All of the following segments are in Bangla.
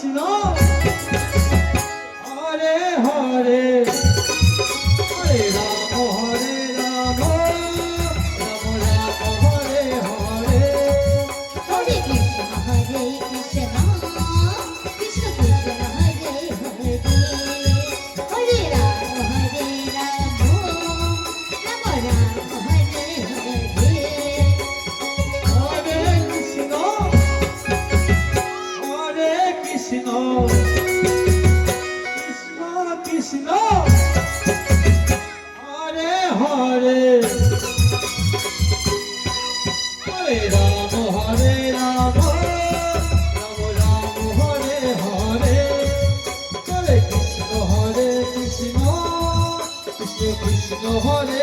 ensinou.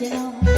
হরে